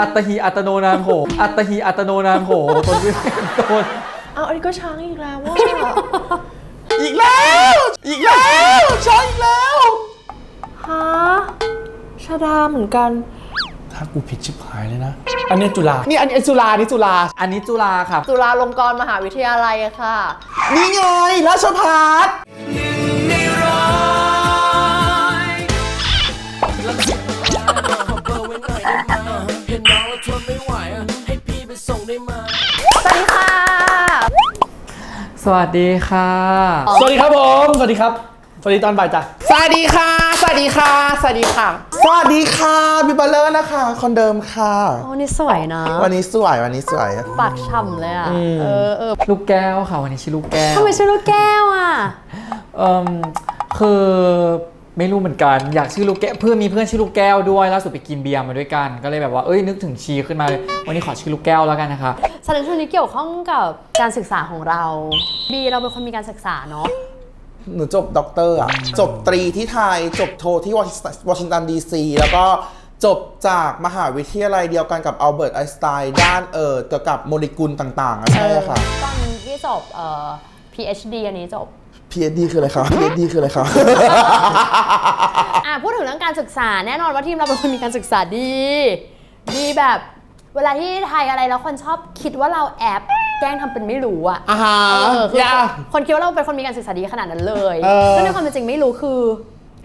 อัตหิอัตโนนาโถอัตหิอัตโนนาโถตนด้วยตนเอาอันนี้ก็ช้างอีกแล้วว่าอีกแล้ว อีกแล้วช้างอีกแล้วฮะชาดาเหมือนกัน ถ้ากูผิดชิบหายเลยนะ อันนี้จุฬานี่อันนี้จุฬานี่จุฬาอันนี้จุฬาค่ะจุฬาลงกรณ์มหาวิทยาลัยอะค่ะ นี่ไงราชพัฒ สวัสดีค่ะ สวัสดีค่ะ สวัสดีครับผม สวัสดีครับ สวัสดีตอนบ่ายจ้ะ สวัสดีค่ะ สวัสดีค่ะ สวัสดีค่ะ สวัสดีค่ะบิบเบลเลอร์นะคะ คนเดิมค่ะโอ้นี่สวยนะ วันนี้สวย วันนี้สวย ปากฉ่ำเลยอะเออเออลูกแก้วค่ะ วันนี้ชื่อลูกแก้วทำไมชื่อลูกแก้วอะเอ่มคือ ไม่รู้เหมือนกันอยากชื่อลูกแก้วเพื่อนมีเพื่อนชื่อลูกแก้วด้วยล่าสุดไปกินเบียร์มาด้วยกัน ก็เลยแบบว่าเอ้ยนึกถึงชีขึ้นมาเลยวันนี้ขอชื่อลูกแก้วแล้วกันนะคะแสดงช่วงนี้เกี่ยวข้องกับการศึกษาของเราบีเราเป็นคนมีการศึกษาเนาะหนูจบด็อกเตอร์อะจบตรีที่ไทย จบโทที่วอชิงตันดีซีแล้วก็จบจากมหาวิทยาลัยเดียวกันกับอัลเบิร์ตไอน์สไตน์ด้านเอ่อเกี่ยวกับโมเลกุลต่างๆอะใช่ค่ะตอนที่จบเอ่อ PhD อันนี้จบ PhD คืออะไรคะ PhD คืออะไรคะอะพูดถึงเรื่องการศึกษาแน่นอนว่าทีมเราเป็นคนมีการศึกษาดี ดีแบบ เวลาที่ไทยอะไรแล้วคนชอบคิดว่าเราแอบแกล้งทำเป็นไม่รู้อะอ่าฮะเออคืออย่าคนคิดว่าเราเป็นคนมีการศึกษาดีขนาดนั้นเลยเออ ซึ่งในความเป็นจริงไม่รู้คือ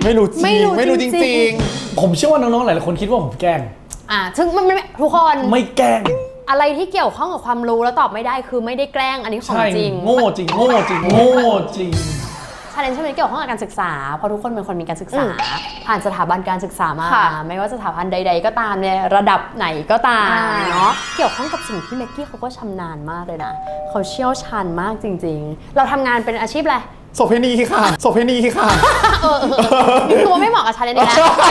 ไม่รู้จริง ไม่รู้ไม่รู้จจริริงงๆผมเชื่อว่าน้องๆ หลายๆคนคิดว่าผมแกล้ง อะซึ่งมันไม่ทุกคน ไม่แกล้ง อะไรที่เกี่ยวข้องกับความรู้แล้วตอบไม่ได้คือไม่ได้แกล้งอันนี้ของใช่จริงโง่จริงโง่จริงโง่จริง ชาเลนจ์ช่วงนี้เกี่ยวข้องกับการศึกษาเพราะทุกคนเป็นคนมีการศึกษา ผ่านสถาบันการศึกษามา ค่ะ ไม่ว่าสถาบันใด ๆ ก็ตามในระดับไหนก็ตามอ่าเนาะเกี่ยวข้องกับสิ่งที่เมกกี้เขาก็ชำนาญมากเลยนะเขาเชี่ยวชาญมากจริง ๆ เราทำงานเป็นอาชีพอะไร โสเพณีค่ะโสเพณีค่ะเออเออเออนี่คือว่าไม่เหมาะกับชาเลนจ์นี้นะไป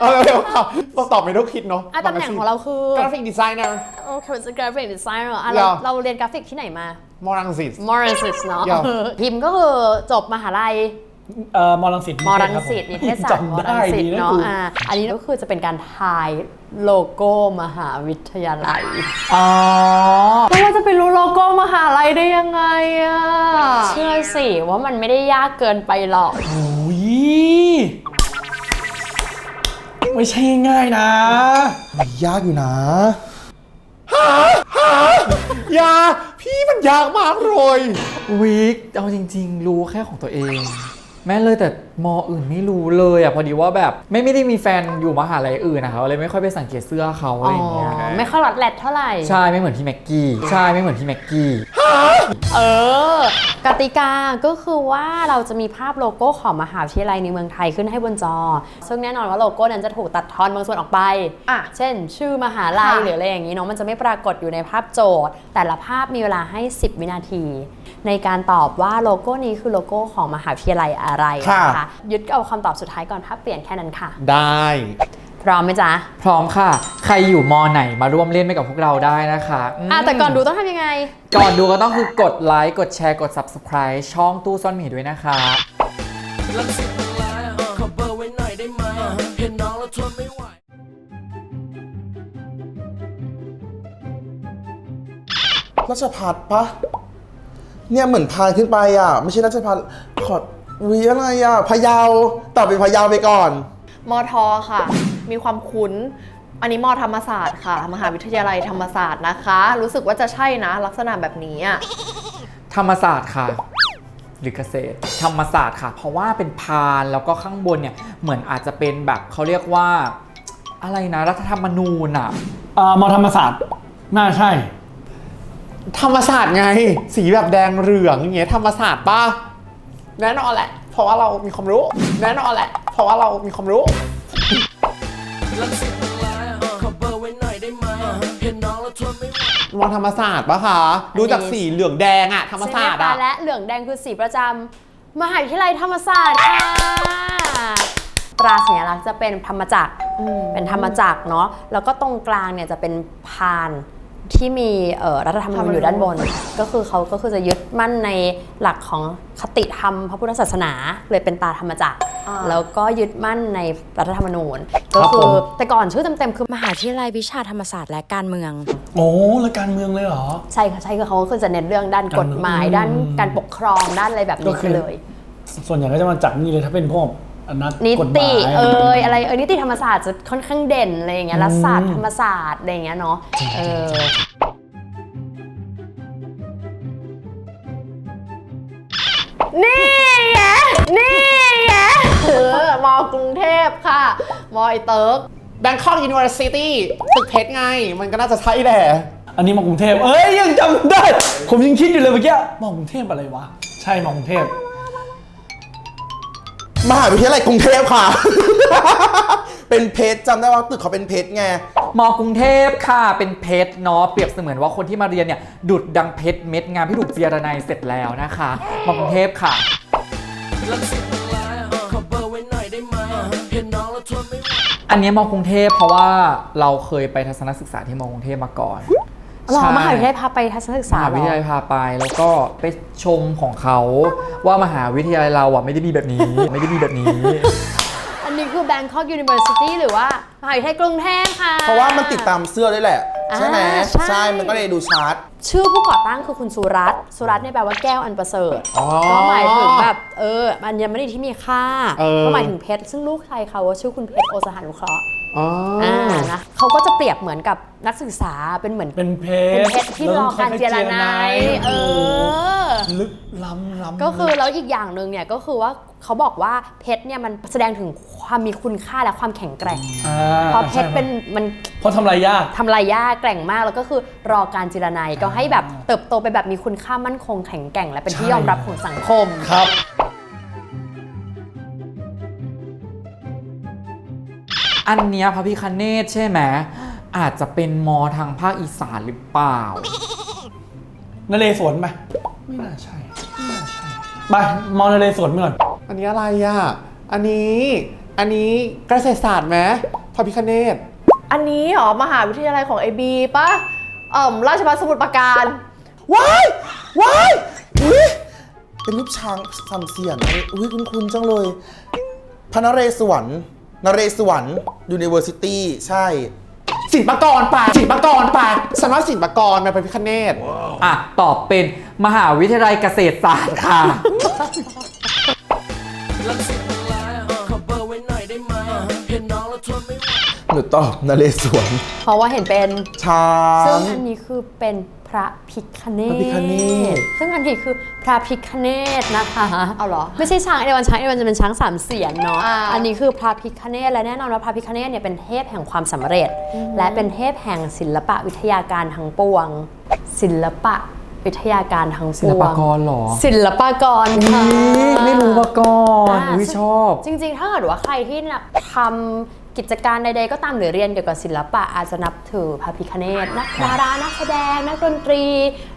เอาเร็วๆค่ะต้องตอบไม่ต้องคิดเนาะอะตำแหน่งของเราคือกราฟิกดีไซเนอร์โอเคเป็นกราฟิกดีไซเนอร์อะเหรเราอเราเรียนกราฟิกที่ไหนมามอรังสิตมอรังสิตเนาะยาวเออพิมพ์ก็คือจบมหาลัย เอ่อมอรังสิตมอรังสิตนิเทศศาสตร์มอจำรังได้สิตดีนะเนาะกูอ่าอันนี้ก็คือจะเป็นการทายโลโก้มหาวิทยาลัยอ๋อ แล้วว่าจะไปรู้โลโก้มหาลัยได้ยังไงอะเชื่อสิว่ามันไม่ได้ยากเกินไปหรอก โอ้ยไม่ใช่ง่ายๆนะ ยากอยู่นะหาหายาพี่มันยากมากเลยวิกเอาจริง ๆ รู้แค่ของตัวเอง แม่เลยแต่ มออื่นไม่รู้เลยอะพอดีว่าแบบไม่ไม่ได้มีแฟนอยู่มหาลัยอื่นนะคะเลยไม่ค่อยไปสังเกตเสื้อเขาอะไรอย่างเงี้ยอ๋อไม่ค่อยรัดแรดเท่าไหร่ ใช่ไม่เหมือนพี่แม็กกี้ใช่ไม่เหมือนพี่แม็กกี้เออกติกาก็คือว่าเราจะมีภาพโลโก้ของมหาวิทยาลัยในเมืองไทยขึ้นให้บนจอ ซึ่งแน่นอนว่าโลโก้นั้นจะถูกตัดทอนบางส่วนออกไปอะเช่น ชื่อมหาลัยค่ะหรืออะไรอย่างนี้เนาะมันจะไม่ปรากฏอยู่ในภาพโจทย์ แต่ละภาพมีเวลาให้ 10 วินาที ในการตอบว่าโลโก้นี้คือโลโก้ของมหาวิทยาลัยอะไรนะคะยึดเอาคำตอบสุดท้ายก่อนภาพเปลี่ยนแค่นั้นค่ะ ได้ พร้อมไหมจ๊ะพร้อมค่ะ ใครอยู่มอไหนมาร่วมเล่นไปกับพวกเราได้นะคะมอะแต่ก่อนดูต้องทำยังไง ก่อนดูก็ต้องคือกดไลค์กดแชร์กด subscribe ช่องตู้ซ่อนหมีด้วยนะคะ ลังสิตมันร้ายอะขอเบอร์ไว้หน่อยได้ไหมอะเห็นน้องแล้วทนไม่ไหว ราชพัฒปะเนี่ยเหมือนพานขึ้นไปอะ ไม่ใช่ราชพัฒขอ วีอะไรอะพะเยาตอบเป็นพะเยาไปก่อนมอทอค่ะ มีความคุ้น อันนี้มอธรรมศาสตร์ค่ะ มหาวิทยาลัยธรรมศาสตร์นะคะ รู้สึกว่าจะใช่นะ ลักษณะแบบนี้อะธรรมศาสตร์ค่ะ หรือเกษตร ธรรมศาสตร์ค่ะ เพราะว่าเป็นพานแล้วก็ข้างบนเนี่ยเหมือนอาจจะเป็นแบบเขาเรียกว่า อะไรนะรัฐธรรมนูญอะเอ่อมอธรรมศาสตร์ น่าใช่ ธรรมศาสตร์ไง สีแบบแดงเหลืองอย่างเงี้ยธรรมศาสตร์ป่ะ แน่นอนแหละ เพราะว่าเรามีความรู้ แน่นอนแหละ เพราะว่าเรามีความรู้ ลังสิตมันร้ายอะขอเบอร์ไว้หน่อยได้ไหมอะเห็นน้องแล้วทนไม่ไหว มองธรรมศาสตร์ปะคะ ดูจากสีเหลืองแดงอะธรรมศาสตร์ใช่ไหอะคะและเหลืองแดงคือสีประจำมหาวิทยาลัยธรรมศาสตร์ค่ะตราสัญลักษณ์จะเป็นธรรมจักรเป็นธรรมจักรเนาะแล้วก็ตรงกลางเนี่ยจะเป็นพาน ที่มีเอ่อรัฐธรรมนูญอยู่ด้านบน ก็คือเขาก็คือจะยึดมั่นในหลักของคติธรรมพระพุทธศาสนา เลยเป็นตาธรรมจักรอ่าแล้วก็ยึดมั่นในรัฐธรรมนูญครัก็บคืผอมแต่ก่อนชื่อเต็มๆคือมหาวิทยาลัยวิชาธรรมศาสตร์และการเมือง โอ้แล้วการเมืองเลยเหรอ ใช่ค่ะใช่คือเขาก็คือจะเน้นเรื่องด้านกฎหมายการเมืองด้านการปกครองด้านอะไรแบบก็นี้คืไปอเลย ส่วนใหญ่ก็จะมาจากนี่เลยถ้าเป็นพวก นักนิกฎหติมายเอ่ยอะไรเอ่ยนิติธรรมศาสตร์จะค่อนข้างเด่นอะไรอย่างเงี้ยรัฐศาสตร์ธรรมศาสตร์อะไรอย่างเงี้ยเนาะเออนี่ไงนี่ไงเออมอกรุงเทพค่ะ มอไอเติร์ก Bangkok University ตึกเพชรไง มันก็น่าจะใช่แหละ อันนี้มากรุงเทพเอ้ยยังจำได้ ผมยังคิดอยู่เลยเมื่อกี้มากรุงเทพอะไรวะ ใช่มากรุงเทพ มหาวิทยาลัยกรุงเทพค่ะ เป็นเพชรจำได้ว่าตึกเขาเป็นเพชรไง มอกรุงเทพค่ะเป็นเพชรเนาะเปรียบเสมือนว่าคนที่มาเรียนเนี่ยดุดดังเพชรเม็ดงามที่ถูกเจียรนายเสร็จแล้วนะคะมอกรุงเทพค่ะ ลังสิตมันร้ายขอเบอร์ไว้หน่อยได้ไหมเห็นน้องแล้วทนไม่ไหว อันนี้มอกรุงเทพเพราะว่าเราเคยไปทัศนศึกษาที่มอกรุงเทพมาก่อน หรอใช่ มหาวิทยาลัยพาไปทัศนศึกมษาหาเหรวิทยาลัอยพาไปแล้วก็ไปชมของเขาว่ามหาวิทยาลัยเราอะไม่ได้มีแบบนี้ ไม่ได้มีแบบนี้ อันนี้คือ Bangkok University หรือว่ามหาวิทยาลัยกรุงเทพค่ะ เพราะว่ามันติดตามเสื้อด้วยแหละ ใช่ไหมอ่าใช่มันก็เลยดูชัดชื่อผู้ก่อตั้งคือคุณสุรัตน์สุรัตน์เนี่ยแปลว่าแก้วอันประเสริฐอ๋อก็หมายถึงแบบเออมันยังไม่ได้ที่มีค่าเออ ก็หมายถึงเพชรซึ่งลูกชายเขาว่าชื่อคุณเพชรโอสถานุเคราะห์ อ๋อออ่านะเขาก็จะเปรียบเหมือนกับนักศึกษาเป็นเหมือนเป็นเพเป็นชรเพชรที่รอการเจรนายเออ ลึกล้ำล้ำก็คือแล้วอีกอย่างหนึ่งเนี่ยก็คือว่าเขาบอกว่าเพชรเนี่ยมันแสดงถึงความมีคุณค่าและความแข็งแกร่งอ่เพราะเพชรเป็นมันเพราะทำลายยาก ทำลายยากแกร่งมากแล้วก็คือรอการจิรนัยก็ให้แบบเติบโตไปแบบมีคุณค่ามั่นคงแข็งแกร่ง และเป็นที่ใช่ยอมรับของสังคม ครับ อันเนี้ยพระพิคเนตใช่ไหมอาจจะเป็นมอทางภาคอีสานหรือเปล่า นเรศวรไหมไม่น่าใช่ไม่น่าใช่ไปมอนเรศวรไปก่อนอันนี้อะไรอะ อันนี้ อันนี้เกษตรศาสตร์ไหมพระพิคเนตอันนี้เหรอมหาวิทยาลัยของไอบีปะเอ่อราชภัฏสมุทรปราการว้ายว้ายอุ้ยเป็นรูปช้างสามเสียนอุ้ยคุณคุณจังเลย พระนเรศวร นเรศวร University ใช่ศิลปากรป่ะศิลปากรป่ะฉันว่าศิลปากรเป็นพระพิคเนตอะ ตอบเป็นมหาวิทยาลัยเกษตรศาสตร์ค่ะ ลังสิตมันร้ายขอเบอร์ไว้หน่อยได้ไหมเห็นน้องแล้วทนไม่ไหว หนูตอบนเรศวรเพราะว่าเห็นเป็น ช้าซึ่งง อันนี้คือเป็น พระพิคเนพระพิฆเนศซึ่งอันนี้คือพระพิคเนตนะคะเอาเหรอ ไม่ใช่ช้างเอราวันช้างเอราวันจะเป็นช้างสามเสียนเนาะอ่า อันนี้คือพระพิคเนตและแน่นอนว่าพระพิคเนตเนี่ยเป็นเทพแห่งความสำเร็จ และเป็นเทพแห่งศิลปะวิทยาการทั้งปวง ศิลปะวิทยาการทั้งปวงศิลปากรเหรอศิลปากรค่ะ อุ๊ยไม่รู้มาก่อนอ่าอุ้ยชอบ จริงๆ ถ้าเกิดว่าใครที่นะทำ กิจการใดๆก็ตามหรือเรียนเกี่ยวกับศิลปะอาจจะนับถือพระพิคเนตนักดารานักแสดง นักดนตรี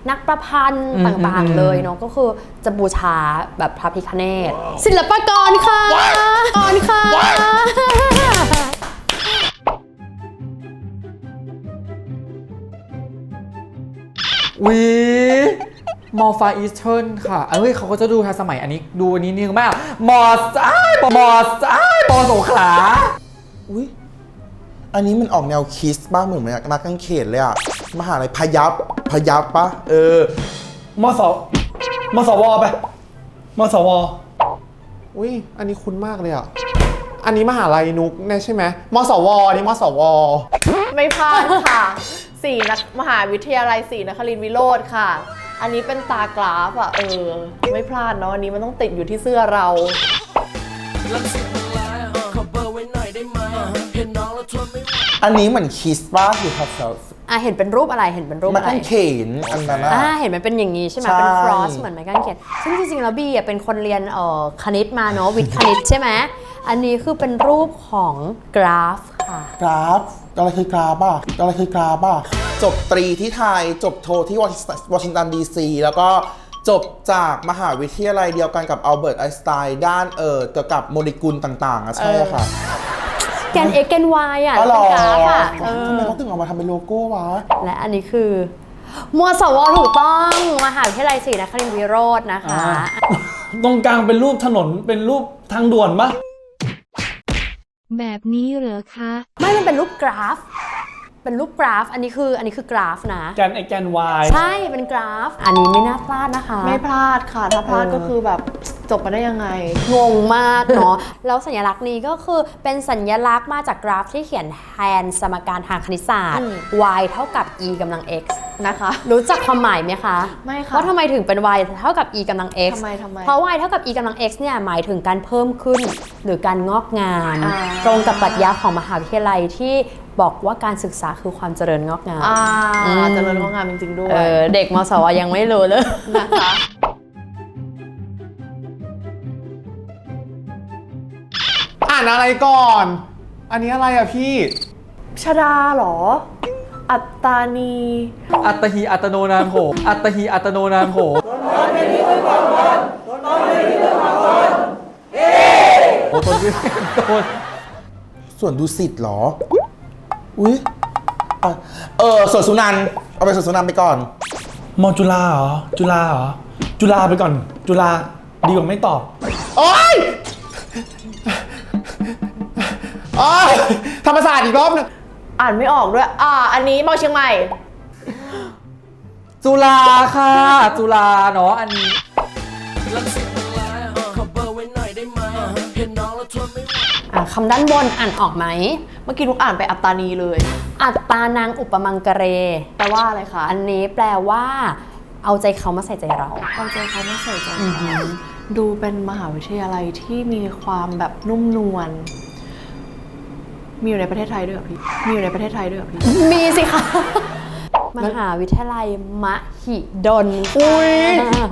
นักประพันธ์อืมต่างอืมๆเลยเนาะก็คือจะบูชาแบบพระพิคเนตศิลปากรค่ะกรค่ะวีมอฟาอีสเทิร์นค่ะ เอ้ยเขาก็จะดูทันสมัยอันนี้ ดูอันนี้นึงมากมอสอ้ายมอสอ้ายมอสงขลา อุ้ยอันนี้มันออกแนวคิสบ้างเหมือนนักกังเขนเลยอะมหาลัยพยับพยับปะเออมสมสวไปมสวอุ้ยอันนี้คุ้นมากเลยอะอันนี้มหาลัยนุกเนี่ยใช่ไหมมสวอันนี้มสว ไม่พลาดค่ะสี่นักมหาวิทยาลัยศรีนครินทรวิโรธค่ะ อันนี้เป็นตากราฟอะเออ ไม่พลาดเนาะอันนี้มันต้องติดอยู่ที่เสื้อเรา อันนี้เหมือนคิสบ้าอยู่ครับอะเห็นเป็นรูปอะไรเห็นเป็นรูปมันอะไรกังเขนอันนั้นอะ อ่าเห็นมันเป็นอย่างนี้ใช่ไหมใช่ เป็น cross เหมือนไม้กางเขนซึ่งจริงๆแล้วบีอะเป็นคนเรียนเอ่อคณิตมาเนาะวิทย์คณิตใช่ไหมอันนี้คือเป็นรูปของกราฟค่ะ กราฟอะไรคือกราฟอะอะไรคือกราฟอะจบตรีที่ไทย จบโทที่วอชิวอชิงตันดีซี แล้วก็จบจากมหาวิทยาลัยเดียวกันกับอัลเบิร์ตไอน์สไตน์ด้านเออเกี่ยวกับโมเลกุลต่างๆอะใช่ค่ะ แกน x แกน y อะอ๋อเหรอเป็นกราฟอะเอทำไมอเขาถึงเอามาทำเป็นโลโก้วะ และอันนี้คือมวสวถูกต้อง มหาวิทยาลัยศรีนครินทรวิโรจน์นะคะ อ่า ตรงกลางเป็นรูปถนนเป็นรูปทางด่วนปะแบบนี้เหรอคะ ไม่มันเป็นรูปกราฟ เป็นรูปกราฟ อันนี้คืออันนี้คือกราฟนะ แกน x แกน y ใช่เป็นกราฟ อันนี้ไม่น่าพลาดนะคะ ไม่พลาดค่ะ ถ้าพลาดก็คือแบบจบมาได้ยังไง งงมากเนาะ แล้วสัญลักษณ์นี้ก็คือเป็นสัญลักษณ์มาจากกราฟที่เขียนแทนสมการทางคณิตศาสตร์ อืม y เท่ากับ e กำลัง x นะคะ รู้จักความหมายไหมคะไม่ค่ะว่าทำไมถึงเป็น y เท่ากับ e กำลัง x ทำไมทำไม เพราะ y เท่ากับ e กำลัง x เนี่ยหมายถึงการเพิ่มขึ้นหรือการงอกงาม อ่า ตรงกับปรัชญาของมหาวิทยาลัยที่ บอกว่าการศึกษาคือความเจริญงอกงามอ่าอืมเจริญงอกงามจริงๆด้วยเออเด็กมสวยังไม่รู้เลยนะคะอ่านอะไรก่อน อันนี้อะไรอะพี่ ชดาเหรอ อัตตานี อัตหิอัตโนนามโห อัตหิอัตโนนามโหโอ้ต้นด้วยต้นส่วนดูสิทธ์เหรอ อุ้ยอะเออส่วนสุนันท์เอาไปส่วนสุนันท์ไปก่อน มอจุฬาเหรอ จุฬาเหรอ จุฬาไปก่อน จุฬาดีกว่าไม่ตอบ โอ๊ยโอ๊ยธรรมศาสตร์อีกรอบหนึงอ่านไม่ออกด้วย อ่า อันนี้มอเชียงใหม่ จุฬาค่ะ จุฬาเนาะอันนี้ลังสิต ไม่ไหวอะคำด้านบนอ่านออกไหม เมื่อกี้ลูกอ่านไปอัตตานีเลย อัตตานางอุปมังกเร แปลว่าอะไรคะ อันนี้แปลว่า เอาใจเขามาใส่ใจเรา เอาใจเขาไม่ใส่ใจเราดูเป็นมหาวิทยาลัยที่มีความแบบนุ่มนวล มีอยู่ในประเทศไทยด้วยเหรอพี่ มีอยู่ในประเทศไทยด้วยเหรอพี่ มีสิคะ มหาวิทยาลัยมหิดลอุ้ย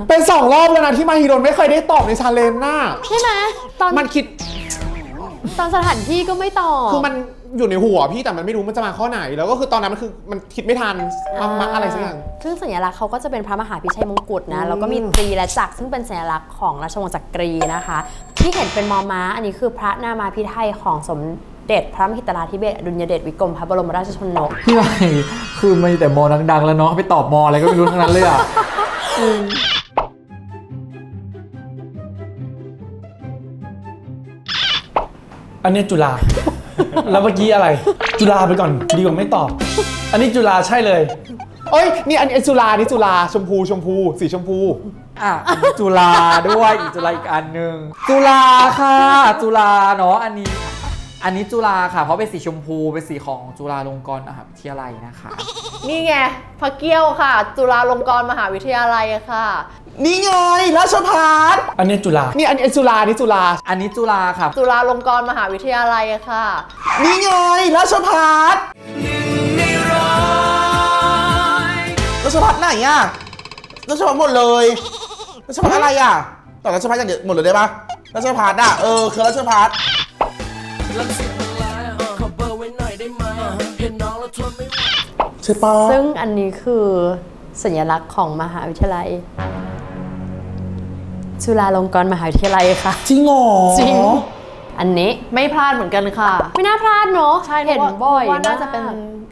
เป็นสองรอบแล้วนะที่มาฮีโรนไม่เคยได้ตอบในชาเลนจ์น่ะ ใช่ไหมตอน มันคิด ตอนสถานที่ก็ไม่ตอบ คือมันอยู่ในหัวพี่แต่มันไม่รู้มันจะมาข้อไหน แล้วก็คือตอนนั้นมันคือมันคิดไม่ทันมามาอะไรสักอย่าง ซึ่งสัญลักษณ์เขาก็จะเป็นพระมหาพิชัยมงกุฎนะ แล้วก็มีตรีและจักรซึ่งเป็นสัญลักษณ์ของราชวงศ์จักรีนะคะ ที่เห็นเป็นมอม้า อันนี้คือพระนามาพิไทยของสมเด็จพระมหิตราธิเบศรอดุลยเดชวิกรมพระบรมราชชนกพี่ใหม่คือมีแต่มอดังๆ แล้วเนาะไปตอบมออะไรก็ไม่รู้ทั้งนั้นเลยอะ อันนี้จุฬา แล้วเมื่อกี้อะไร จุฬาไปก่อนดีกว่าไม่ตอบ อันนี้จุฬาใช่เลย เอ้ยนี่อันนี้จุฬานี่จุฬาชมพูชมพู สีชมพู อะอันนี้จุฬาด้วยอีกจุฬาอีกอันหนึ่งจุฬาค่ะ จุฬาเนาะอันนี้ อันนี้จุฬาค่ะ เพราะเป็นสีชมพูเป็นสีของจุฬาลงกรณ์มหาวิทยาลัยนะคะ นี่ไงพระเกี้ยวค่ะ จุฬาลงกรณ์มหาวิทยาลัยค่ะ นี่ไงราชพัฒอันนี้จุฬานี่อันนี้จุฬานี่จุฬาอันนี้จุฬาค่ะ จุฬาลงกรณ์มหาวิทยาลัยค่ะ นี่ไงราชพัฒราชพัฒไหนอะราชพัฒหมดเลยราชพัฒอะไรอะต่อราชพัฒอย่างเดียวหมดเลยได้ปะราชพัฒอะเออคือราชพัฒลังสิตทั้งหลายเออขอเบอร์ไว้หน่อยได้ไหมเห็นน้องแล้วทนไม่ไหวใช่ปะซึ่งอันนี้คือสัญลักษณ์ของมหาวิทยาลัย จุฬาลงกรณ์มหาวิทยาลัยค่ะ จริงเหรอจริง อันนี้ไม่พลาดเหมือนกันค่ะ ไม่น่าพลาดเนาะใช่เห็นพราะว่าบ่อยว่าน่าจะมกเป็น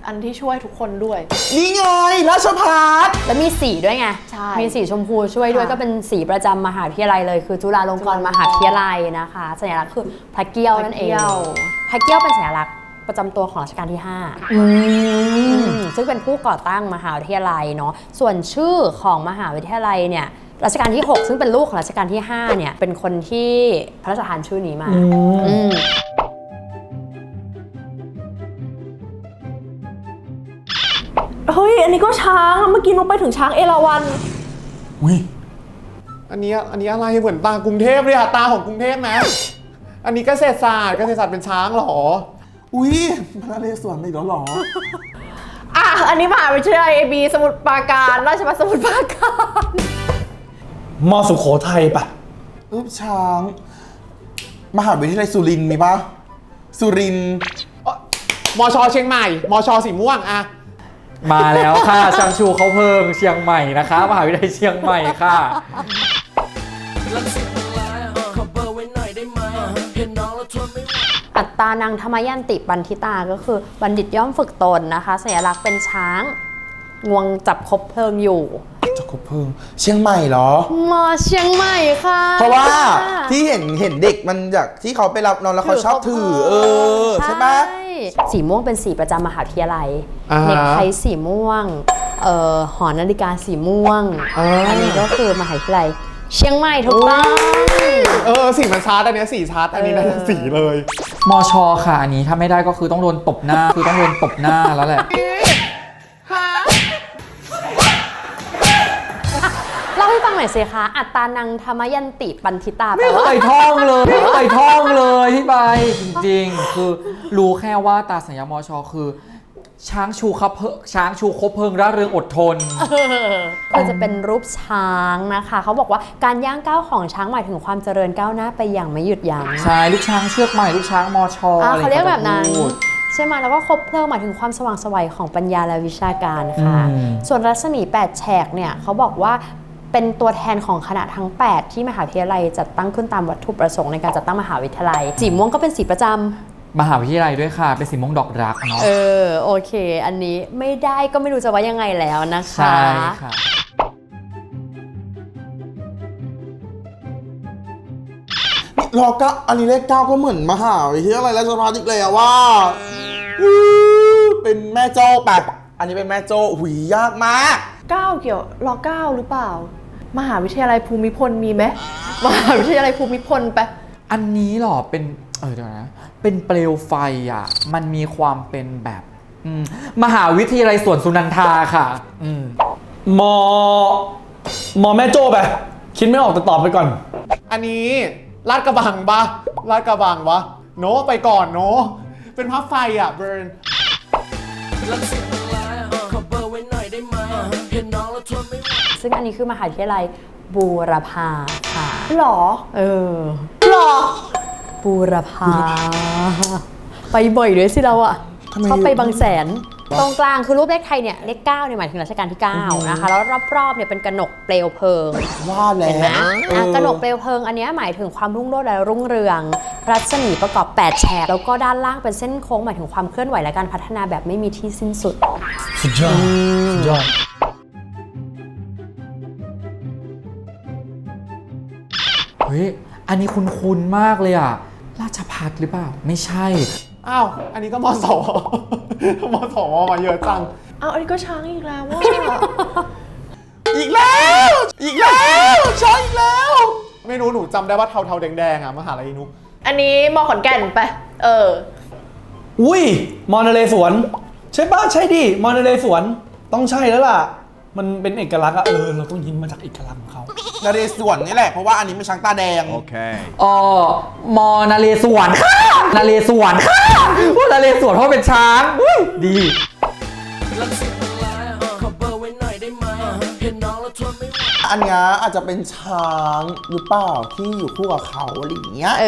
อันที่ช่วยทุกคนด้วย นี่ไงราชพัฒแล้วมีสีด้วยไง ใช่ มีสีชมพูช่วยด้วยค่ะก็เป็นสีประจำมหาวิทยาลัยเลย คือจุฬาลงกรณ์มหาวิทยาลัยนะคะ สัญลักษณ์คือพระเกี้ยวนั่นเอง พระเกี้ยวเป็นสัญลักษณ์ประจำตัวของรัชกาลที่5อืมซึ่งเป็นผู้ก่อตั้งมหาวิทยาลัยเนาะ ส่วนชื่อของมหาวิทยาลัยเนี่ย รัชกาลที่ 6 ซึ่งเป็นลูกของรัชกาลที่ 5 เนี่ย เป็นคนที่พระราชทานชื่อนี้มาอืมเฮ้ย อันนี้ก็ช้างอะเมื่อกี้นุกไปถึงช้างเอราวัณ อุ้ยอันนี้อันนี้อะไรเหมือนตากรุงเทพเลยอะตาของกรุงเทพไหมอันนี้เกษตรศาสตร์เกษตรศาสตร์เป็นช้างเหรอ อุ้ยพระนเรศวรอีกแล้วเหรอ อะ อันนี้มหาวิทยาลัยเอบีสมุทรปราการ ราชภัฏสมุทรปราการ มอสุโขทัยปะรูปช้าง มหาวิทยาลัยสุรินทร์มีปะสุรินทร์เอ้อมอชอเชียงใหม่ มอชอสีม่วงอะมาแล้วค่ะชังชูเขาเพิงเชียงใหม่นะคะมหาวิทยาลัยเชียงใหม่ค่ะลังสิตทั้งหลายเออขอเบอร์ไว้หน่อยได้ไหมเห็นน้องแล้วทนไม่ไหวอัตตานังธรรมยันติบันทิตาก็คือ บัณฑิตย่อมฝึกตนนะคะ สัญลักษณ์เป็นช้าง งวงจับคบเพลิงอยู่ จะคบเพลิงเชียงใหม่เหรอมาเชียงใหม่ค่ะ เพราะว่าที่เห็นเห็นเด็กมันจากที่เขาไปรับนอนแล้วเขาชอบถือ เออ ใช่ปะสีม่วงเป็นสีประจำมหาวิทยาลัยอ่าฮะเน็กไทสีม่วงเอ่อหอนาฬิกาสีม่วงอ่าอันนี้ก็คือมหาวิทยาลัยเชียงใหม่ถูกต้อง เออสีมันชาร์ตอันเนี้ยสีชาร์ตอันนี้น่าจะสีเลยมชค่ะ อันนี้ถ้าไม่ได้ก็คือต้องโดนตบหน้า คือต้องโดนตบหน้าแล้วแหละ ฟังหน่อยสิคะอัตตานังธรรมยันติปันทิตาแปลไม่ว่าเคยท่องเลยไม่เคยท่องเลยที่ไปจริงๆ คือรู้แค่ว่าตาสัญญามชคือ ช้างชูคับเพลิช้างชูคบเพลิงร่าเริงอดทนคือจะเป็นรูปช้างนะคะ เขาบอกว่าการย่างก้าวของช้างหมายถึงความเจริญก้าวหน้าไปอย่างไม่หยุดยั้งใช่ลูกช้างเชือกใหม่ลูกช้างมชอ่าอะไรเขาเรียกแบบนั้น พูด ใช่ไหมแล้วก็ครบเพลิงหมายถึงความสว่างไสวัยของปัญญาและวิชาการค่ะ อืม ส่วนรัศมี 8 แฉกเนี่ยเขาบอกว่า เป็นตัวแทนของคณะทั้ง 8 ที่มหาวิทยาลัยจัดตั้งขึ้นตามวัตถุประสงค์ในการจัดตั้งมหาวิทยาลัย สีม่วงก็เป็นสีประจำมหาวิทยาลัยด้วยค่ะ เป็นสีม่วงดอกรักเนาะเออโอเค อันนี้ไม่ได้ก็ไม่รู้จะว่ายังไงแล้วนะคะ ใช่ค่ะ รอเก้าอันนี้เลขเก้าก็เหมือนมหาวิทยาลัยราชภัฏอีกแล้วว่าอื้อเป็นแม่โจ้ปะอันนี้เป็นแม่โจ้หุยยากมาก เก้าเกี่ยวรอเก้าหรือเปล่า มหาวิทยาลัยภูมิพลมีไหมมหาวิทยาลัยภูมิพลไปะอันนี้เหรอเป็นเออเดี๋ยวนะ เป็นเปลวไฟอะ มันมีความเป็นแบบอืมมหาวิทยาลัยสวนสุนันทาค่ะ อืมมอ มอแม่โจ้ไป คิดไม่ออกแต่ตอบไปก่อน อันนี้ลาดกระบังปะลาดกระบังวะโนไปก่อนโนเป็นพับไฟอะเบิร์นลังสิต ซึ่งอันนี้คือมหาวิทยาลัยบูรพาค่ะ หรอเออ หรอบูรพา ไปบ่อยด้วยสิเราอะทำไมชอบไปบางแสน ตรงกลางคือรูปเลขไทยเนี่ยเลข9เนี่ยหมายถึงรัชกาลที่ 9 นะคะ แล้วรอบๆเนี่ยเป็นกระหนกเปลวเพลิง ว่าแล้เห็นไหมวเออะอกระหนกเปลวเพลิงอันเนี้ยหมายถึงความรุ่งโรจน์และรุ่งเรือง รัศมีประกอบ 8 แฉก แล้วก็ด้านล่างเป็นเส้นโค้งหมายถึงความเคลื่อนไหวและการพัฒนาแบบไม่มีที่สิ้นสุด สุดยอดสุดยอด เฮ้ย อันนี้คุ้นๆมากเลยอะ ราชพัฒหรือเปล่า ไม่ใช่ อ้าว อันนี้ก็มสวมสวมาเยอะจัง เอาอันนี้ก็ช้างอีกแล้วว่าอีกแล้ว อีกแล้วใช่อีกแล้ว ไม่รู้หนูจำได้ว่าเทาๆแดงๆอะมหาลัยนุอันนี้มอขอนแก่นไป เออ อุ้ยมอนเลสวน ใช่ปะใช่ดิมอนเลสวน ต้องใช่แล้วล่ะ มันเป็นเอกลักษณ์อะเออเราต้องยิ้มมาจากเอกลักษณ์ของเขานาเรศวรนี่แหละ เพราะว่าอันนี้เป็นช้างตาแดงเออมอนาเลสวนค่ะนาเลสวนค่ะพูดนาเลสวนเพราะเป็นช้างอุ๊ยดี ลังสิตมันร้ายขอเบอร์ไว้หน่อยได้ไหม เห็นน้องแล้วทนไม่ไหว อันเนี้ยอาจจะเป็นช้างหรือเปล่าที่อยู่คู่กับเขาอะไรอย่างเงี้ยเอ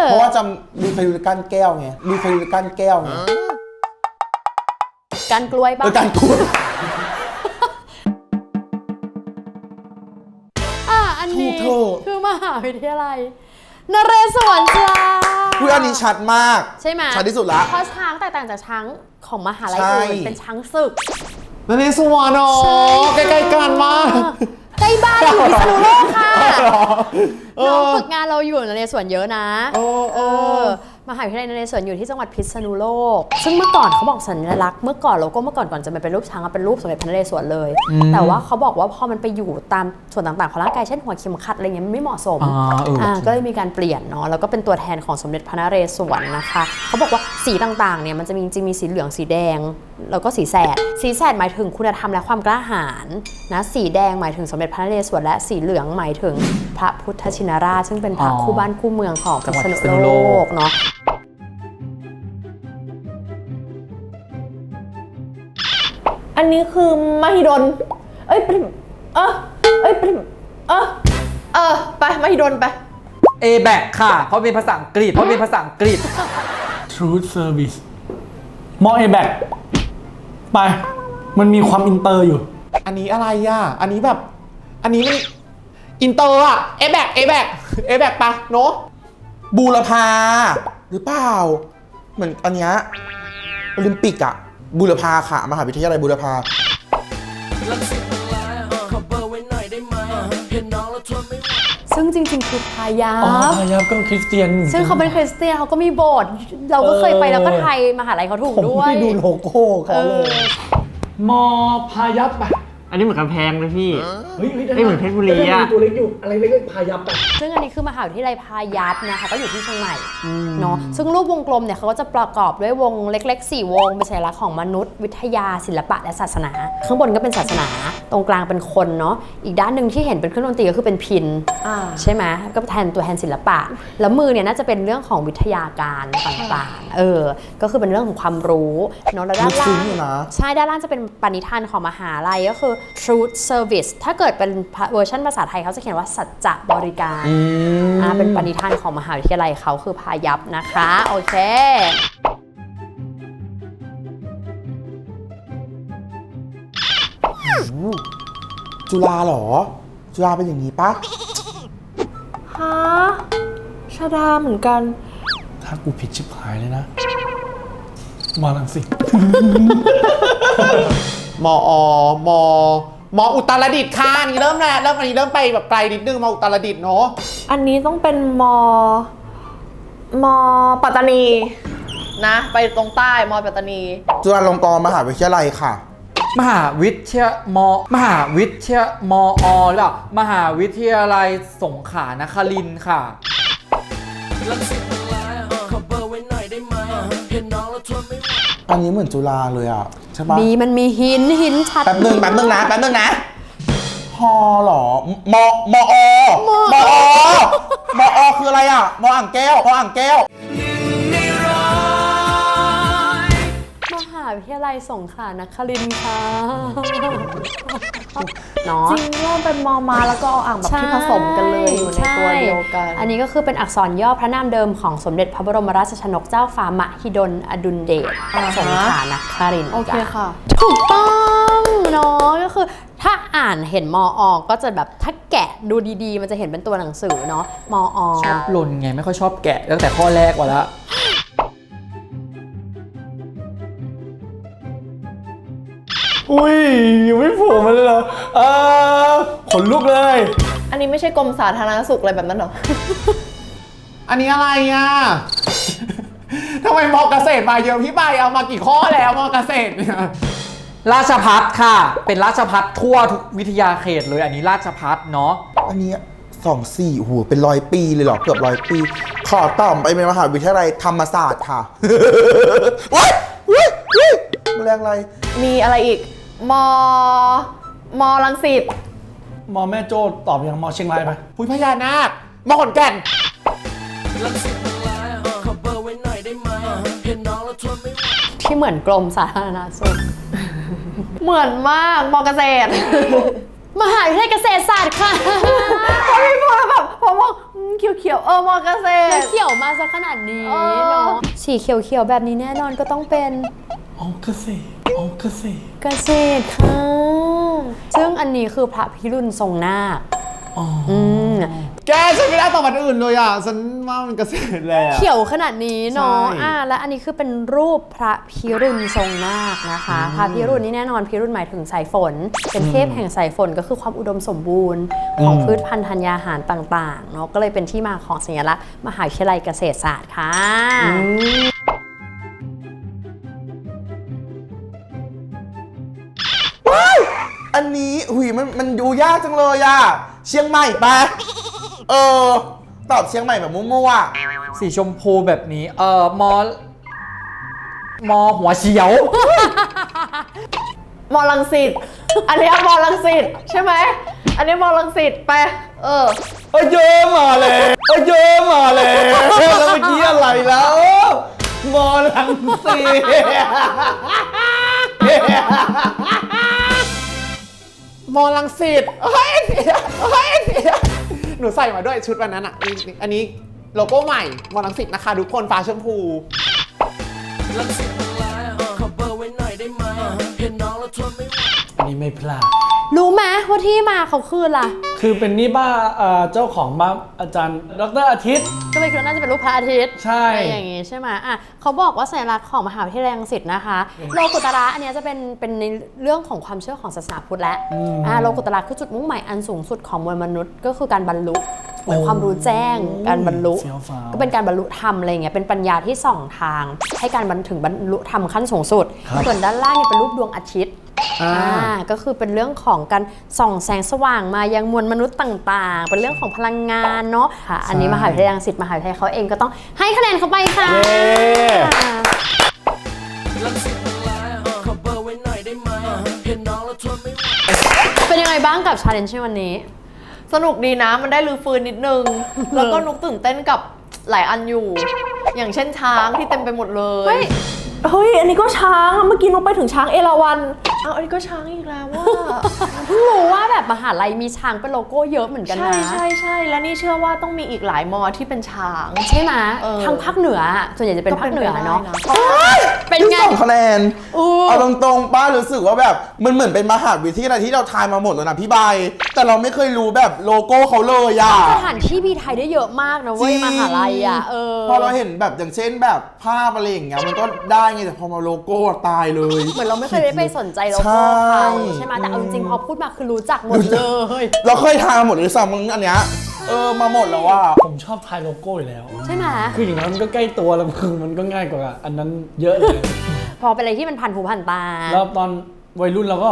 อ เพราะว่าจำดูเคยดูก้านแก้วไงดูเคยดูก้านแก้วไงการกล้วยเอบ้าอการกูด นนี้ ถูกเถอะคือมหาวิทยาลัยนเรศวรจ้าคุยอันนี้ชัดมากใช่ไหมชัดที่สุดละ เพราะช้างแตกต่างจากช้างของมหาลัยใช่ อื่นเป็นช้างศึกนั่นนี่สวรรค์อ๋อใกล้ๆกันมาก ใกล้บ้านเราอยู่พิษณุโลกค่ะเอน้องอฝึกงานเราอยู่นเรศวรเยอะนะ เออเออ มหาวิทยาลัยนเรศวรอยู่ที่จังหวัดพิษณุโลก ซึ่งเมื่อก่อนเขาบอกสัญลักษณ์เมื่อก่อนโลโก้เมื่อก่อนก่อนจะมาเป็นรูปช้างอะเป็นรูปสมเด็จพระนเรศวรเลย แต่ว่าเขาบอกว่าพอมันไปอยู่ตามส่วนต่างๆของร่างกายเช่นหัวเข็มขัดอะไรเงี้ยมันไม่เหมาะสมอ่าเอออ่าก็เลยมีการเปลี่ยนเนาะแล้วก็เป็นตัวแทนของสมเด็จพระนเรศวรนะคะ เขาบอกว่าสีต่างๆเนี่ยมันจะมีจริงๆมีสีเหลืองสีแดงแล้วก็สีแสด สีแสดหมายถึงคุณธรรมและความกล้าหาญนะ สีแดงหมายถึงสมเด็จพระนเรศวรและสีเหลืองหมายถึงพระพุทธชินราช ซึ่งเป็นพระอ๋อคู่บ้านคู่เมืองของจังหวัดพิพิษษณุณุโลโลก กเนาะ อันนี้คือมหิดล เอ้ยเป็นเออเอ้ยเป็นเออเออไปมหิดลไป A b a c ค่ะ เพราะเป็นภาษาอังกฤษ เพราะเป็นภาษาอังกฤษ Truth Service มอเอแบก ไป มันมีความอินเตอร์อยู่ อันนี้อะไรอะ อันนี้แบบ อันนี้มันอินเตอร์อะ เอแบกเอแบกเอแบกปะโนบูรพา หรือเปล่า เหมือนอันเนี้ยโอลิมปิกอะบูรพาค่ะ มหาวิทยาลัยบูรพา ซึ่งจริงๆคือพายาอ๋อบพายามก็คริสเตียนซึ่งเขาเป็นคริสเตียนเขาก็มีโบสถ์เราก็เคยไปแล้วก็ไทยมหาลัยเขาถูกผมด้วย ไม่ดูโลโก้เขาเลยมอพายับปะ อันนี้เหมือนกำแพงเลยพี่ เฮ้ยเอ้ยเหมือนเพชรบุรีอะตัวเล็กอยู่อะไรเล็กๆพายับปะซึ่งอันนี้คือมหาวิทยาลัยพายัพนะคะก็อยู่ที่เชียงใหม่เนาะซึ่งรูปวงกลมเนี่ยเขาก็จะประกอบด้วยวงเล็กๆ4วงเป็นสัญลักษณ์ของมนุษย์วิทยาศิลปะและศาสนา ข้างบนก็เป็นศาสนา ตรงกลางเป็นคนเนาะอีกด้านหนึ่งที่เห็นเป็นเครื่องดนตรีก็คือเป็นพิน อ่า ใช่ไหมก็แทนตัวแทนศิลปะ แล้วมือเนี่ยน่าจะเป็นเรื่องของวิทยาการต่างๆ เออ ก็คือเป็นเรื่องของความรู้เนาะแล้วด้านลึกซึ้ล่างงอยู่นะ ใช่ด้านล่างจะเป็นปณิธานของมหาลัยก็คือ truth service ถ้าเกิดเป็นเวอร์ชันภาษาไทยเขาจะเขียนว่าสัจจะบริการอ่าเป็นปณิธานของมหาวิทยาลัยเขาคือพายัพนะคะ โอเคจุฬาเหรอ จุฬาเป็นอย่างนี้ปะฮะชาดาเหมือนกัน ถ้ากูผิดชิบหายเลยนะมอลังสิต มอมอมออุตรดิตถ์ค่ะอันนี้เริ่มแล้วเริ่มอันนี้เริ่มไปแบบไกลนิดนึงมออุตรดิตถ์เนาะอันนี้ต้องเป็นมอมอปัตตานีนะ ไปตรงใต้มอปัตตานี จุฬาลงกรณ์มหาวิทยาลัยค่ะ มหาวิทยามมหาวิทยามอหรือเปล่ามหาวิทยาลัยสงขลานครินทร์ค่ะลังสิต อันนี้เหมือนจุฬาเลยอะใช่ปะมีมันมีหินหินชัดแป๊บนึงแป๊บนึงนะแป๊บนึงนะฮอเหรอมอมออมออมออคืออะไรอะมออ่างแก้วมออ่างแก้ว หาวิทยาลัยสงขลานครินทร์ค่ะเนาะจริงว่าเป็นมอมาแล้วก็เอาอ่างแบบที่ผสมกันเลยอยู่ในตัวเดียวกัน อันนี้ก็คือเป็นอักษรย่อพระนามเดิมของสมเด็จพระบรมราชชนกเจ้าฟ้ามหิดลอดุลเดชอ่าฮะสงขลานครินทร์โอเคจ้ะค่ะ ถูกต้องเนาะก็คือถ้าอ่านเห็นมออก็จะแบบถ้าแกะดูดีๆ มันจะเห็นเป็นตัวหนังสือเนาะมออชอบลนไงไม่ค่อยชอบแกะตั้งแต่ข้อแรกว่าแล้ว อุ้ยยังไม่โผล่มาเลยเหรอเออขนลุกเลย อันนี้ไม่ใช่กรมสาธารณสุขอะไรแบบนั้นหรอ อันนี้อะไรอะ ทำไมมอเกษตรมาเยอะพี่ใบเอามากี่ข้อแล้วมอเกษตรเนี่ยราชพัฒค่ะ เป็นราชพัฒทั่วทุกวิทยาเขตเลย อันนี้ราชพัฒเนาะ อันนี้สองสี่โอ้โหเป็นร้อยปีเลยเหรอ เกือบร้อยปี ขอตอบไปเป็นมหาวิทยาลัยธรรมศาสตร์ค่ะว้ายว้ายว้าย แมลงอะไรมีอะไรอีก มอ มอลังสิตมอแม่โจ้ตอบยังมอเชียงรายไปพุยพญานาคมอขอนแก่นลังสิตมันแลขอเบอร์ไว้หน่อยได้ไหมเห็นน้องแล้วทนไม่ไหวที่เหมือนกรมสาธารณสุข เหมือนมากมอเกษตร มหาวิทยาลัยเกษตรศาสตร์ค่ะพอพี่พูดแล้วแบบพอมองอืมเขียวๆเออมอเกษแล้วตรเขียวมาซะขนาดนี้เออ เนาะสีเขียวๆแบบนี้แน่นอนก็ต้องเป็น อ๋อเกษตรอ๋อเกษตรเกษตรค่ะ ซึ่งอันนี้คือพระพิรุณทรงนาคอ๋ออืมแกฉันไม่ได้ตอบอันอื่นเลยอะฉันว่ามันเกษตรเลยอะเขียวขนาดนี้เนาะใช่ อ่าและอันนี้คือเป็นรูปพระพิรุณทรงนาคนะคะ พระพิรุณนี่แน่นอนพิรุณหมายถึงสายฝน เป็นเทพแห่งสายฝนก็คือความอุดมสมบูรณ์ของพืชพันธุ์ธัญญาหารต่างๆเนาะก็เลยเป็นที่มาของสัญลักษณ์มหาวิทยาลัยเกษตรศาสตร์ค่ะ นนี้หุยมันมันดูยากจังเลยอะเชียงใหม่ปะเออ ตอบเชียงใหม่แบบมั่วๆอะสีชมพูแบบนี้ เอ่อมอ มอหัวเฉียว มอลังสิต อันนี้มอลังสิตใช่ไหม อันนี้มอลังสิตไป เออเอ้ยเยอะมาเลยเอ้ยเยอะมาเลยแล้วเมื่อกี้อะไรแล้วมอลังสี มอลังสิตเฮ้ยเสียเฮ้ยเสียหนูใส่มาด้วยชุดวันนั้นอะนี่นี่อันนี้โลโก้ใหม่ มอลังสิตนะคะ ทุกคนฟ้าชมพู ลังสิตมันแลขอเบอร์ไว้หน่อยได้ไหมเห็นน้องแล้วทนไม่ไหว อันนี้ไม่พลาด รู้ไหมว่าที่มาเขาคืออะไรคือเป็นนี่บ้าเอ่อเจ้าของบ้านอาจารย์ดรอาทิตย์ ก็เลยคิดว่าน่าจะเป็นรูปพระอาทิตย์ใช่อะไรอย่างงี้ใช่ไหมอะเขาบอกว่าสัญลักษณ์ของมหาวิทยาลัยรังสิตนะคะโลกุตระอันเนี้ยจะเป็นเป็นในเรื่องของความเชื่อของศาสนาพุทธและอ่าโลกุตระคือจุดมุ่งหมายอันสูงสุดของมวลมนุษย์ ก็คือการบรรลุเหมือนความรู้แจ้งการบรรลุเฟี้ยวฟ้าว ก็เป็นการบรรลุธรรมอะไรเงี้ย เป็นปัญญาที่ส่องทาง ให้การบรรถึงบรรลุธรรมขั้นสูงสุดส่วนด้านล่างเนี่ยเป็นรูปดวงอาทิตย์ อ่าอ่าก็คือเป็นเรื่องของการส่องแสงสว่างมายังมวลมนุษย์ต่างๆ เป็นเรื่องของพลังงานเนาะค่ะ อันนี้มหาวิทยาลัยรังสิตมหาวิทยาลัยเขาเองก็ต้องให้คะแนนเขาไปค่ะ เย้ ลังสิตมันร้ายขอเบอร์ไว้หน่อยได้ไหมเห็นน้องแล้วทนไม่ไหว เป็นยังไงบ้างกับชาเลนจ์ในวันนี้ สนุกดีนะมันได้รื้อฟื้นนิดนึง แล้วก็นุกตื่นเต้นกับหลายอันอยู่ อย่างเช่นช้างที่เต็มไปหมดเลย เฮ้ย เฮ้ย อันนี้ก็ช้างเมื่อกี้นุกไปถึงช้างเอราวัณ อ้าวอันนี้ก็ช้างอีกแล้วว่าเพิ่งรู้ว่าแบบมหาลัยมีช้างเป็นโลโก้เยอะเหมือนกันใช่นะใช่ใช่แล้วนี่เชื่อว่าต้องมีอีกหลายมอที่เป็นช้าง ใช่ไหมเออทางภาคเหนืออะส่วนใหญ่จะเป็นภาคเหนือเนาะก็เป็นไปได้นะเป็นที่ไงสองคะแนนอู้เอาตรงๆป้ารู้สึกว่าแบบมันเหมือนเป็นมหาวิทยาลัยที่เราทายมาหมดแล้วนะพี่ใบายแต่เราไม่เคยรู้แบบโลโก้เขาเลยอะสถานที่มีไทยได้เยอะมากนะเว้ยจริงมหาลัยอะเออพอเราเห็นแบบอย่างเช่นแบบภาพอะไรอย่างเงี้ยมันก็ได้ไงแต่พอมาโลโก้อะตายเลย เหมือนเราไม่เคยได้ไปสนใจโลใช่โก้เขาใช่ไหมแต่เอาจริงๆพอพูดมาคือรู้จักหมดเลย เราเคยทายมาหมดเลยซ้ำมึงอันเนี้ยเออมาหมดแล้วว่า ผมชอบทายโลโก้อยู่แล้ว ใช่ไหมคืออย่างนั้นมันก็ใกล้ตัวแล้วคือมันก็ง่ายกว่า อันนั้นเยอะเลย พอเป็นอะไรที่มันผ่านหูผ่านตา แล้วตอนวัยรุ่นเราก็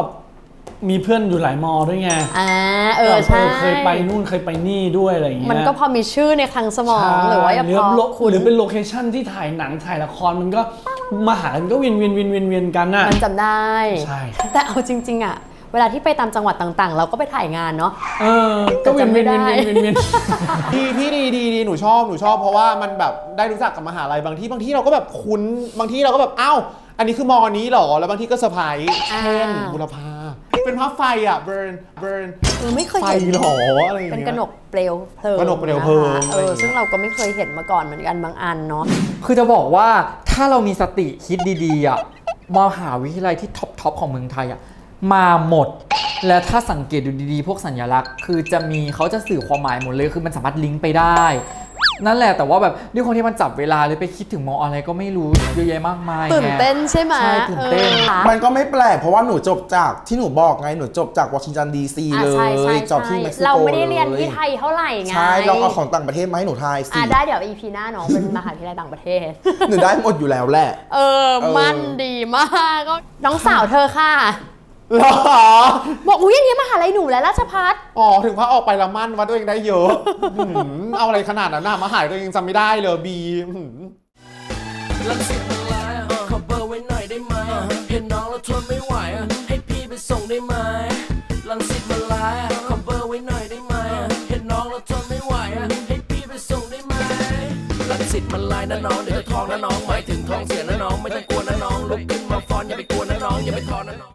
มีเพื่อนอยู่หลายมอด้วยไงอ่าเออใช่เคยไปนู่นเคยไปนี่ด้วยอะไรอย่างเงี้ย มันก็พอมีชื่อในคลังสมองหรือว่าอย่าหรือพอโลคุณหรือเป็นโลเคชั่นที่ถ่ายหนังถ่ายละครมันก็ มาหากันก็เวียนเวียนเวียนเวียนเวียนกันน่ะ มันจำได้ ใช่ แต่เอาจริง ๆ อะ เวลาที่ไปตามจังหวัดต่างๆ เราก็ไปถ่ายงานเนาะ เออ ก็เวียนเวียนเวียนเวียนเวียนเวียนดีพี่ดีดีดีหนูชอบหนูชอบเพราะว่ามันแบบได้รู้จักกับมหาลัยบางที่บางที่เราก็แบบคุ้นบางที่เราก็แบบอ้าวอันนี้คือมอนี้เหรอแล้วบางที่ก็เซอร์ไพรส์อ่าเช่นบุรพา เป็นภาพไฟอะเบิร์นเบิร์นเออไม่เคยไฟเห็นหรออะไรอย่างเป็นเงี้ย กระหนกเปลวเพลิงกระหนกเปลวเพลิงนะคะอะไรเออย่างเงี้อยซึ่งเราก็ไม่เคยเห็นมาก่อนเหมือนกันบางอันเนาะ คือจะบอกว่าถ้าเรามีสติคิดดีๆอะมหาวิทยาลัยที่ท็อปทอปของเมืองไทยอะมาหมด และถ้าสังเกตดูดีๆ พวกสัญลักษณ์ คือจะมีเขาจะสื่อความหมายหมดเลย คือมันสามารถลิงก์ไปได้ นั่นแหละแต่ว่าแบบด้วยความที่มันจับเวลาเลยไปคิดถึงมออะไรก็ไม่รู้เยอะแยะมากมายตื่นไงเต้นใช่ไหมใช่ตื่นเต้น ออค่ะมันก็ไม่แปลกเพราะว่าหนูจบจากที่หนูบอกไงหนูจบจากวอชิงตันดีซีอะเลใช่ใช่ยจบที่ใช่เม็กซิโกเราไม่ได้เรียนลที่ไทยเท่าไหร่ไงใช่เราเอาของต่างประเทศมาให้หนูทายสิอะได้เดี๋ยว EP หน้าน้องเป็นมหาวิทยาลัยต่างประเทศ หนูได้หมดอยู่แล้วแหละ เออ มันดีมากก็น้องสาวเธอค่ะ หรอ บอกอุ้ยอย่างนี้มหาลัยหนูและราชพัฒอ๋อ ถึงพระออกไปละมั่นว่าตัวเองได้เยอะ หืมเอาอะไรขนาดนั้นน่ะมาหายตัวเองจำไม่ได้เลยบีหืมลังสิตมันร้ายขอเบอร์ไว้หน่อยได้ไหมเห็นน้องแล้วทนไม่ไหวให้พี่ไปส่งได้ไหมลังสิตมันร้ายขอเบอร์ไว้หน่อยได้ไหมเห็นน้องแล้วทนไม่ไหวให้พี่ไปส่งได้ไหมลังสิตมันร้ายนะน้องเดี๋ยวจะท้องนะน้องหมายถึงท้องเสียนะน้องไม่ต้องกลัวนะน้องลุกขึ้นมาฟ้อนอย่าไปกลัวนะน้องอย่าไปท้อนะน้อง